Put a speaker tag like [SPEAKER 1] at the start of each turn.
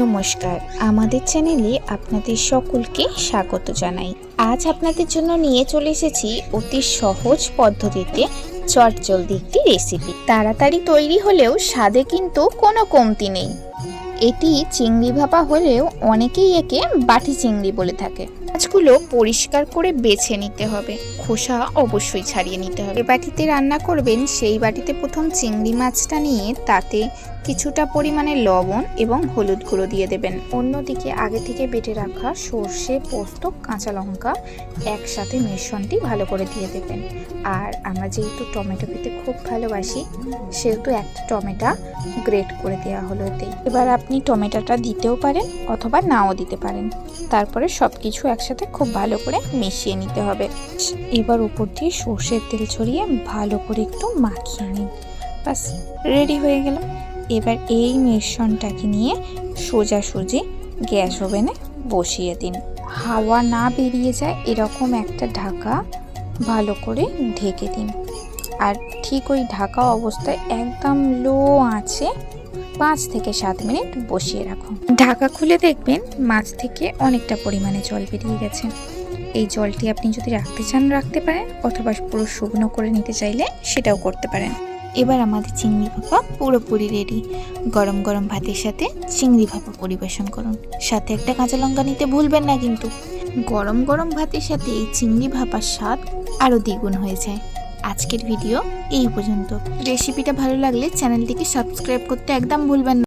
[SPEAKER 1] নমস্কার। আমাদের চ্যানেলে আপনাদের সকলকে স্বাগত জানাই। আজ আপনাদের জন্য নিয়ে চলে এসেছি অতি সহজ পদ্ধতিতে চটজলদি একটি রেসিপি তাড়াতাড়ি তৈরি হলেও স্বাদে কিন্তু কোনো কমতি নেই। এটি চিংড়ি ভাপা হলেও অনেকেই একে বাটি চিংড়ি বলে থাকে। মাছগুলো পরিষ্কার করে বেছে নিতে হবে। খোসা অবশ্যই ছাড়িয়ে নিতে হবে। বাটিতে রান্না করবেন সেই বাটিতে প্রথম চিংড়ি মাছটা নিয়ে তাতে কিছুটা পরিমাণে লবণ এবং হলুদ গুঁড়ো দিয়ে দেবেন। অন্যদিকে আগে থেকে বেটে রাখা সর্ষে, পোস্ত, কাঁচা লঙ্কা একসাথে মিশ্রণটি ভালো করে দিয়ে দেবেন। আর আমরা যেহেতু টমেটো খেতে খুব ভালোবাসি, সেহেতু একটা টমেটো গ্রেট করে দেওয়া হলো এতেই এবার আপনি টমেটোটা দিতেও পারেন অথবা নাও দিতে পারেন। তারপরে সব কিছু একসাথে খুব ভালো করে মিশিয়ে নিতে হবে। এবার উপর দিয়ে সর্ষের তেল ছড়িয়ে ভালো করে একটু মাখিয়ে নিন। বাস রেডি হয়ে গেল। এবার এই মিশ্রণটাকে নিয়ে সোজাসুজি গ্যাস ওভেনে বসিয়ে দিন। হাওয়া না বেরিয়ে যায় এরকম একটা ঢাকা ভালো করে ঢেকে দিন। আর ঠিক ওই ঢাকা অবস্থায় একদম লো আঁচে পাঁচ থেকে সাত মিনিট বসিয়ে রাখুন। ঢাকা খুলে দেখবেন মাছ থেকে অনেকটা পরিমাণে জল বেরিয়ে গেছে। এই জলটি আপনি যদি রাখতে চান রাখতে পারেন অথবা পুরো শুকনো করে নিতে চাইলে সেটাও করতে পারেন। এবার আমাদের চিংড়ি ভাপা পুরোপুরি রেডি গরম গরম ভাতের সাথে চিংড়ি ভাপা পরিবেশন করুন। সাথে একটা কাঁচা লঙ্কা নিতে ভুলবেন না কিন্তু। গরম গরম ভাতের সাথে এই চিংড়ি ভাপার স্বাদ আরও দ্বিগুণ হয়ে যায়। আজকের ভিডিও এই পর্যন্ত। রেসিপিটা ভালো লাগলে চ্যানেলটিকে সাবস্ক্রাইব করতে একদম ভুলবেন না।